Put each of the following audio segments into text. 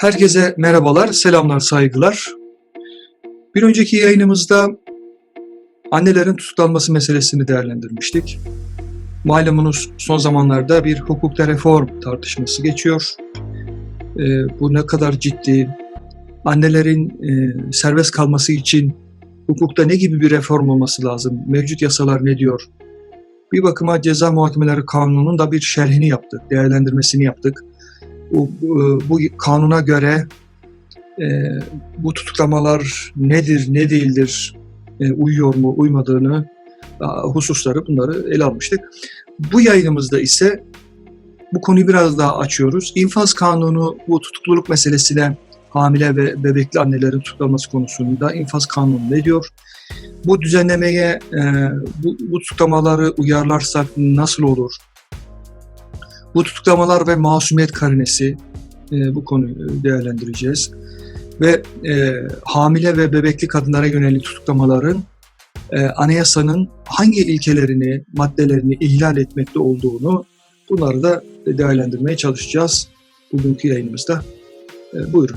Herkese merhabalar, selamlar, saygılar. Bir önceki yayınımızda annelerin tutuklanması meselesini değerlendirmiştik. Malumunuz son zamanlarda bir hukukta reform tartışması geçiyor. Ee, bu ne kadar ciddi, annelerin e, serbest kalması için hukukta ne gibi bir reform olması lazım, mevcut yasalar ne diyor? Bir bakıma ceza muhakemeleri kanununun da bir şerhini yaptık, değerlendirmesini yaptık bu, bu, bu kanuna göre e, bu tutuklamalar nedir, ne değildir, e, uyuyor mu, uymadığını hususları bunları ele almıştık. Bu yayınımızda ise bu konuyu biraz daha açıyoruz. İnfaz kanunu bu tutukluluk meselesine hamile ve bebekli annelerin tutuklanması konusunda infaz kanunu ne diyor? Bu düzenlemeye e, bu, bu tutuklamaları uyarlarsak nasıl olur? Bu tutuklamalar ve masumiyet karinesi e, bu konuyu değerlendireceğiz. Ve e, hamile ve bebekli kadınlara yönelik tutuklamaların e, anayasanın hangi ilkelerini, maddelerini ihlal etmekte olduğunu bunları da değerlendirmeye çalışacağız bugünkü yayınımızda. E, buyurun.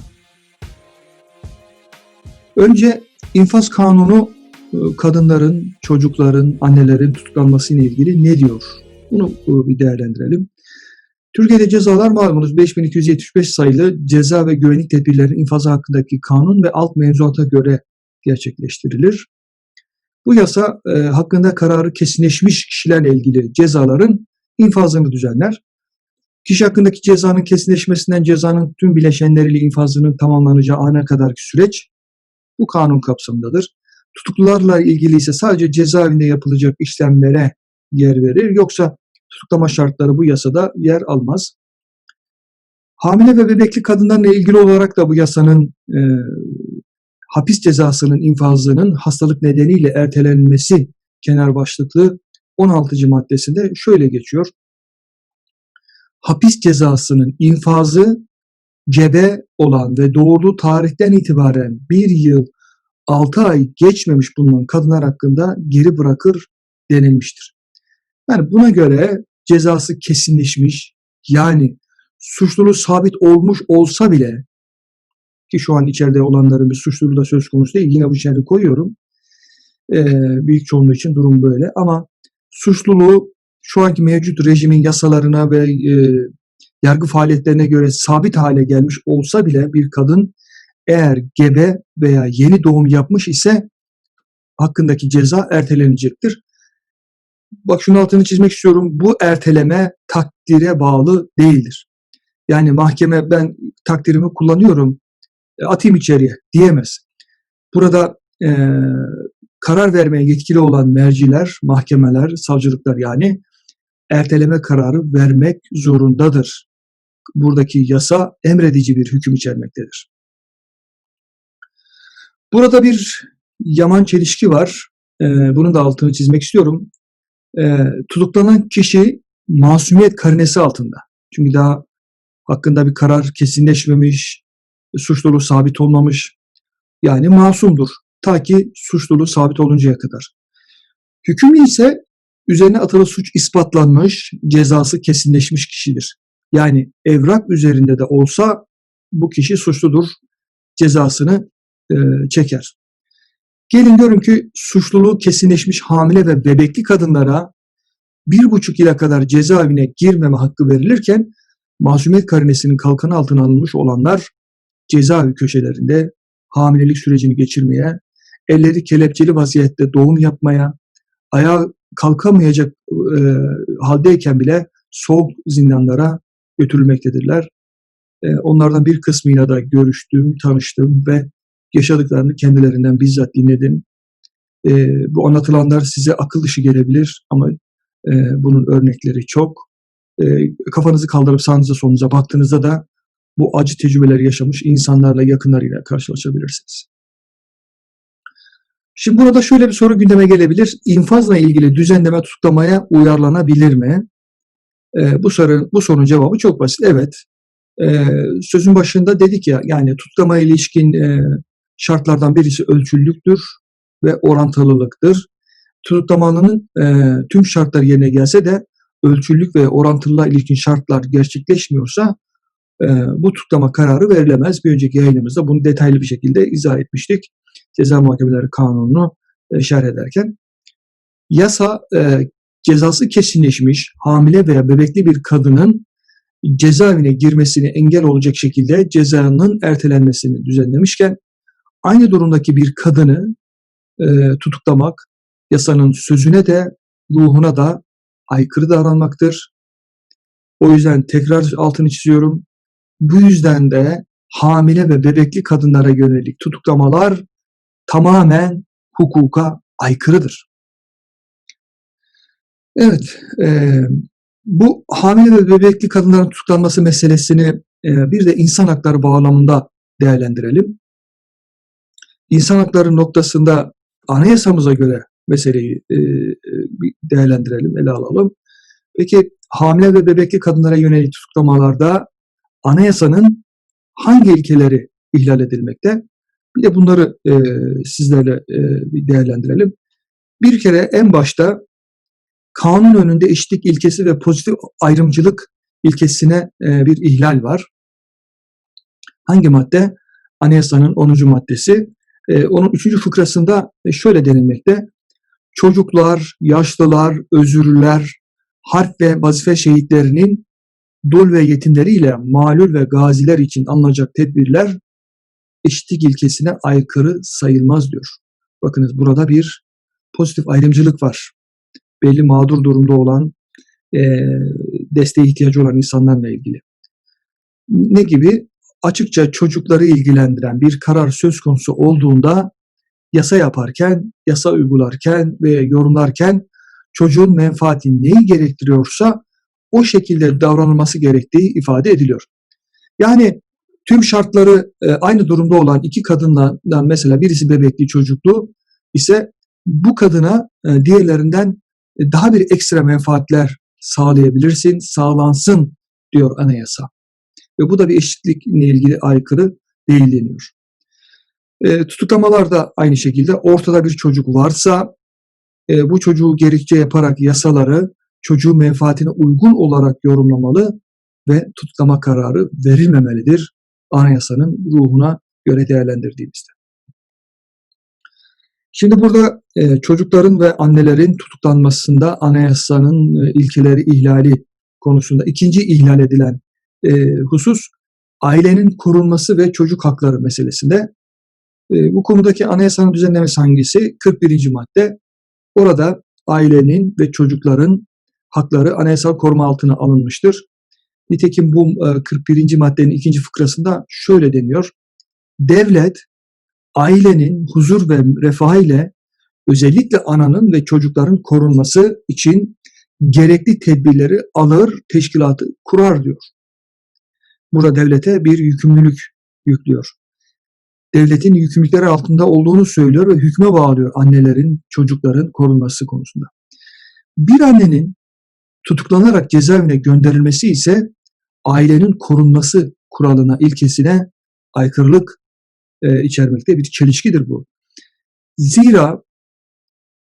Önce infaz kanunu e, kadınların, çocukların, annelerin tutuklanması ile ilgili ne diyor? Bunu e, bir değerlendirelim. Türkiye'de cezalar malumunuz 5275 sayılı ceza ve güvenlik tedbirlerinin infazı hakkındaki kanun ve alt mevzuata göre gerçekleştirilir. Bu yasa e, hakkında kararı kesinleşmiş kişilerle ilgili cezaların infazını düzenler. Kişi hakkındaki cezanın kesinleşmesinden cezanın tüm bileşenleriyle infazının tamamlanacağı ana kadarki süreç bu kanun kapsamındadır. Tutuklularla ilgili ise sadece cezaevinde yapılacak işlemlere yer verir. Yoksa tutuklama şartları bu yasada yer almaz. Hamile ve bebekli kadınlarla ilgili olarak da bu yasanın e, hapis cezasının infazının hastalık nedeniyle ertelenmesi kenar başlıklı 16. maddesinde şöyle geçiyor. Hapis cezasının infazı gebe olan ve doğurduğu tarihten itibaren bir yıl 6 ay geçmemiş bulunan kadınlar hakkında geri bırakır denilmiştir. Yani buna göre cezası kesinleşmiş. Yani suçluluğu sabit olmuş olsa bile ki şu an içeride olanların bir suçluluğu da söz konusu değil yine bu içeride koyuyorum. Ee, büyük çoğunluğu için durum böyle. Ama suçluluğu şu anki mevcut rejimin yasalarına ve e, yargı faaliyetlerine göre sabit hale gelmiş olsa bile bir kadın eğer gebe veya yeni doğum yapmış ise hakkındaki ceza ertelenecektir bak şunun altını çizmek istiyorum. Bu erteleme takdire bağlı değildir. Yani mahkeme ben takdirimi kullanıyorum, e, atayım içeriye diyemez. Burada e, karar vermeye yetkili olan merciler, mahkemeler, savcılıklar yani erteleme kararı vermek zorundadır. Buradaki yasa emredici bir hüküm içermektedir. Burada bir yaman çelişki var. Ee, bunun da altını çizmek istiyorum e, tutuklanan kişi masumiyet karinesi altında. Çünkü daha hakkında bir karar kesinleşmemiş, suçluluğu sabit olmamış. Yani masumdur. Ta ki suçluluğu sabit oluncaya kadar. Hüküm ise üzerine atılı suç ispatlanmış, cezası kesinleşmiş kişidir. Yani evrak üzerinde de olsa bu kişi suçludur, cezasını e, çeker. Gelin görün ki suçluluğu kesinleşmiş hamile ve bebekli kadınlara bir buçuk yıla kadar cezaevine girmeme hakkı verilirken masumiyet karinesinin kalkanı altına alınmış olanlar cezaevi köşelerinde hamilelik sürecini geçirmeye, elleri kelepçeli vaziyette doğum yapmaya, ayağa kalkamayacak e, haldeyken bile soğuk zindanlara götürülmektedirler. E, onlardan bir kısmıyla da görüştüm, tanıştım ve yaşadıklarını kendilerinden bizzat dinledim. E, bu anlatılanlar size akıl dışı gelebilir ama e, bunun örnekleri çok. E, kafanızı kaldırıp sağınıza solunuza baktığınızda da bu acı tecrübeleri yaşamış insanlarla yakınlarıyla karşılaşabilirsiniz. Şimdi burada şöyle bir soru gündeme gelebilir. İnfazla ilgili düzenleme tutuklamaya uyarlanabilir mi? E, bu soru bu sorunun cevabı çok basit. Evet. E, sözün başında dedik ya yani tutuklamaya ilişkin e, şartlardan birisi ölçülülüktür ve orantılılıktır. Tutuklamanın e, tüm şartlar yerine gelse de ölçülülük ve orantılılığa ilişkin şartlar gerçekleşmiyorsa e, bu tutuklama kararı verilemez. Bir önceki yayınımızda bunu detaylı bir şekilde izah etmiştik. Ceza Muhakemeleri Kanunu'nu e, şerh ederken. Yasa e, cezası kesinleşmiş hamile veya bebekli bir kadının cezaevine girmesini engel olacak şekilde cezanın ertelenmesini düzenlemişken aynı durumdaki bir kadını e, tutuklamak yasanın sözüne de ruhuna da aykırı davranmaktır. O yüzden tekrar altını çiziyorum. Bu yüzden de hamile ve bebekli kadınlara yönelik tutuklamalar tamamen hukuka aykırıdır. Evet, e, bu hamile ve bebekli kadınların tutuklanması meselesini e, bir de insan hakları bağlamında değerlendirelim. İnsan hakları noktasında anayasamıza göre meseleyi e, değerlendirelim, ele alalım. Peki hamile ve bebekli kadınlara yönelik tutuklamalarda anayasanın hangi ilkeleri ihlal edilmekte? Bir de bunları e, sizlerle e, değerlendirelim. Bir kere en başta kanun önünde eşitlik ilkesi ve pozitif ayrımcılık ilkesine e, bir ihlal var. Hangi madde? Anayasanın 10. maddesi. E, onun 3. fıkrasında şöyle denilmekte. Çocuklar, yaşlılar, özürlüler, harp ve vazife şehitlerinin dul ve yetimleriyle malul ve gaziler için alınacak tedbirler eşitlik ilkesine aykırı sayılmaz diyor. Bakınız burada bir pozitif ayrımcılık var. Belli mağdur durumda olan, e, desteğe ihtiyacı olan insanlarla ilgili. Ne gibi? Açıkça çocukları ilgilendiren bir karar söz konusu olduğunda yasa yaparken, yasa uygularken ve yorumlarken çocuğun menfaati neyi gerektiriyorsa o şekilde davranılması gerektiği ifade ediliyor. Yani tüm şartları e, aynı durumda olan iki kadınla mesela birisi bebekli çocuklu ise bu kadına e, diğerlerinden e, daha bir ekstra menfaatler sağlayabilirsin, sağlansın diyor anayasa. Ve bu da bir eşitlikle ilgili aykırı değil deniyor. E, tutuklamalar da aynı şekilde ortada bir çocuk varsa e, bu çocuğu gerekçe yaparak yasaları çocuğun menfaatine uygun olarak yorumlamalı ve tutuklama kararı verilmemelidir anayasanın ruhuna göre değerlendirdiğimizde. Şimdi burada e, çocukların ve annelerin tutuklanmasında anayasanın e, ilkeleri ihlali konusunda ikinci ihlal edilen e, husus ailenin korunması ve çocuk hakları meselesinde. E, bu konudaki anayasanın düzenlemesi hangisi? 41. madde. Orada ailenin ve çocukların hakları anayasal koruma altına alınmıştır. Nitekim bu 41. maddenin ikinci fıkrasında şöyle deniyor. Devlet ailenin huzur ve refah ile özellikle ananın ve çocukların korunması için gerekli tedbirleri alır, teşkilatı kurar diyor. Burada devlete bir yükümlülük yüklüyor. Devletin yükümlülükleri altında olduğunu söylüyor ve hükme bağlıyor annelerin, çocukların korunması konusunda. Bir annenin tutuklanarak cezaevine gönderilmesi ise ailenin korunması kuralına, ilkesine aykırılık e, içermekte bir çelişkidir bu. Zira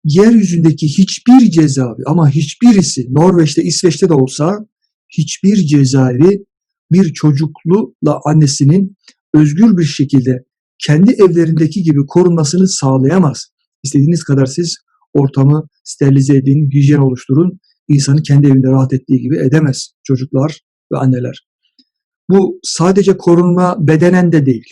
yeryüzündeki hiçbir cezaevi ama hiçbirisi Norveç'te, İsveç'te de olsa hiçbir cezaevi bir çocuklu'la annesinin özgür bir şekilde kendi evlerindeki gibi korunmasını sağlayamaz. İstediğiniz kadar siz ortamı sterilize edin, hijyen oluşturun. İnsanı kendi evinde rahat ettiği gibi edemez çocuklar ve anneler. Bu sadece korunma bedenen de değil.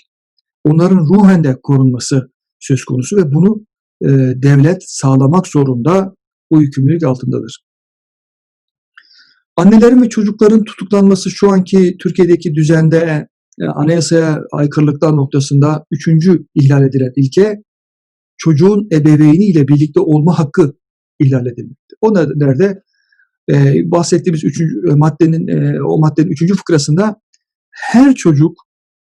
Onların ruhen de korunması söz konusu ve bunu e, devlet sağlamak zorunda bu yükümlülük altındadır. Annelerin ve çocukların tutuklanması şu anki Türkiye'deki düzende e, anayasaya aykırılıklar noktasında üçüncü ihlal edilen ilke çocuğun ebeveyni ile birlikte olma hakkı ihlal edilmekte. O nerede? Ee, bahsettiğimiz üçüncü maddenin e, o maddenin üçüncü fıkrasında her çocuk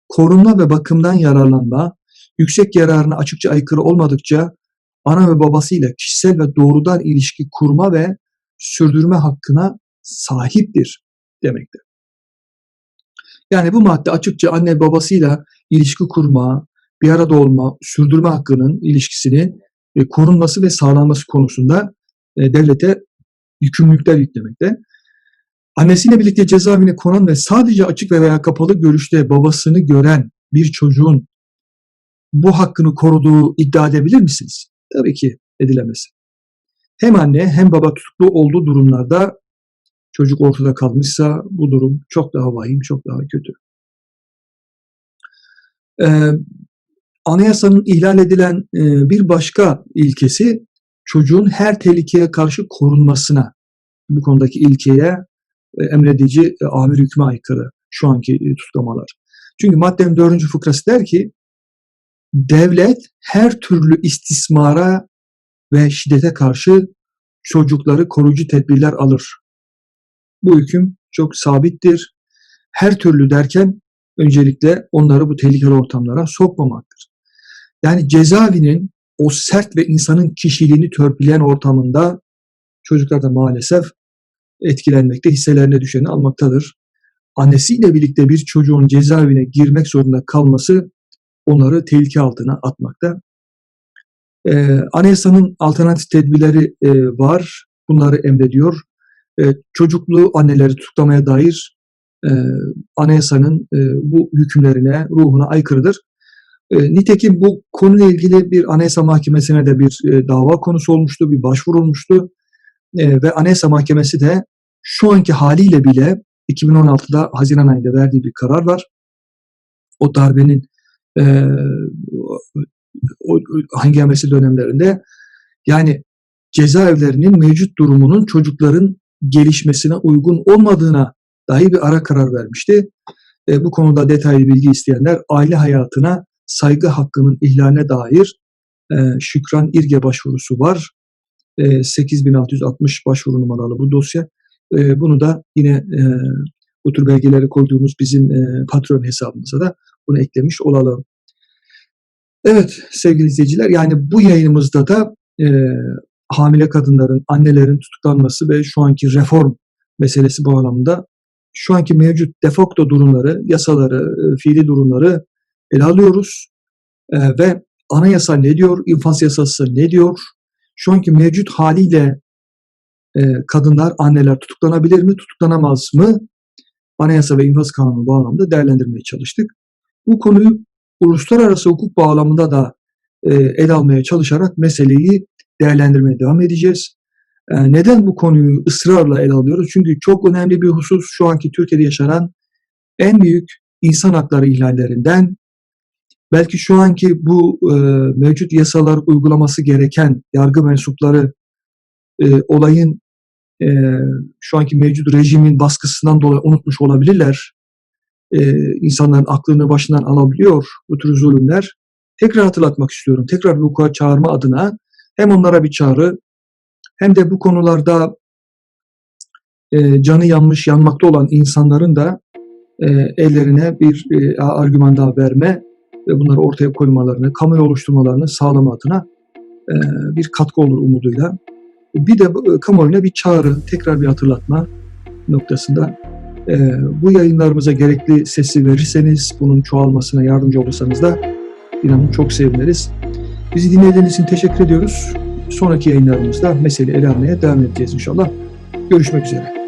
korunma ve bakımdan yararlanma, yüksek yararına açıkça aykırı olmadıkça ana ve babasıyla kişisel ve doğrudan ilişki kurma ve sürdürme hakkına sahiptir demektir. Yani bu madde açıkça anne babasıyla ilişki kurma, bir arada olma, sürdürme hakkının ilişkisini e, korunması ve sağlanması konusunda e, devlete yükümlülükler yüklemekte. Annesiyle birlikte cezaevine konan ve sadece açık ve veya kapalı görüşte babasını gören bir çocuğun bu hakkını koruduğu iddia edebilir misiniz? Tabii ki edilemez. Hem anne hem baba tutuklu olduğu durumlarda çocuk ortada kalmışsa bu durum çok daha vahim, çok daha kötü. Ee, anayasanın ihlal edilen e, bir başka ilkesi çocuğun her tehlikeye karşı korunmasına, bu konudaki ilkeye e, emredici e, amir hükmü aykırı şu anki e, tutuklamalar. Çünkü maddenin dördüncü fıkrası der ki devlet her türlü istismara ve şiddete karşı çocukları koruyucu tedbirler alır. Bu hüküm çok sabittir. Her türlü derken öncelikle onları bu tehlikeli ortamlara sokmamaktır. Yani cezaevinin o sert ve insanın kişiliğini törpüleyen ortamında çocuklar da maalesef etkilenmekte, hisselerine düşeni almaktadır. Annesiyle birlikte bir çocuğun cezaevine girmek zorunda kalması onları tehlike altına atmakta. Ee, anayasanın alternatif tedbirleri e, var. Bunları emrediyor. E, çocuklu anneleri tutuklamaya dair e, anayasanın e, bu hükümlerine, ruhuna aykırıdır. E, nitekim bu konuyla ilgili bir anayasa mahkemesine de bir e, dava konusu olmuştu, bir başvurulmuştu. E, ve anayasa mahkemesi de şu anki haliyle bile 2016'da Haziran ayında verdiği bir karar var. O darbenin e, o, hangi dönemlerinde yani cezaevlerinin mevcut durumunun çocukların gelişmesine uygun olmadığına dahi bir ara karar vermişti. E, bu konuda detaylı bilgi isteyenler aile hayatına saygı hakkının ihlaline dair e, Şükran İrge başvurusu var. E, 8660 başvuru numaralı bu dosya. E, bunu da yine e, bu tür belgeleri koyduğumuz bizim e, patron hesabımıza da bunu eklemiş olalım. Evet sevgili izleyiciler yani bu yayınımızda da e, hamile kadınların, annelerin tutuklanması ve şu anki reform meselesi bu anlamda şu anki mevcut defakto durumları, yasaları, e, fiili durumları ele alıyoruz. E, ve anayasa ne diyor, infaz yasası ne diyor, şu anki mevcut haliyle e, kadınlar, anneler tutuklanabilir mi, tutuklanamaz mı? Anayasa ve infaz kanunu bağlamında değerlendirmeye çalıştık. Bu konuyu uluslararası hukuk bağlamında da e, ele almaya çalışarak meseleyi değerlendirmeye devam edeceğiz. E, neden bu konuyu ısrarla ele alıyoruz? Çünkü çok önemli bir husus şu anki Türkiye'de yaşanan en büyük insan hakları ihlallerinden belki şu anki bu e, mevcut yasalar uygulaması gereken yargı mensupları e, olayın e, şu anki mevcut rejimin baskısından dolayı unutmuş olabilirler e, insanların aklını başından alabiliyor bu tür zulümler. Tekrar hatırlatmak istiyorum. Tekrar hukuka çağırma adına hem onlara bir çağrı hem de bu konularda e, canı yanmış, yanmakta olan insanların da e, ellerine bir e, argüman daha verme ve bunları ortaya koymalarını, kamuoyu oluşturmalarını sağlama adına e, bir katkı olur umuduyla. Bir de e, kamuoyuna bir çağrı, tekrar bir hatırlatma noktasında e, bu yayınlarımıza gerekli sesi verirseniz, bunun çoğalmasına yardımcı olursanız da inanın çok seviniriz. Bizi dinlediğiniz için teşekkür ediyoruz. Sonraki yayınlarımızda meseleyi ele almaya devam edeceğiz inşallah. Görüşmek üzere.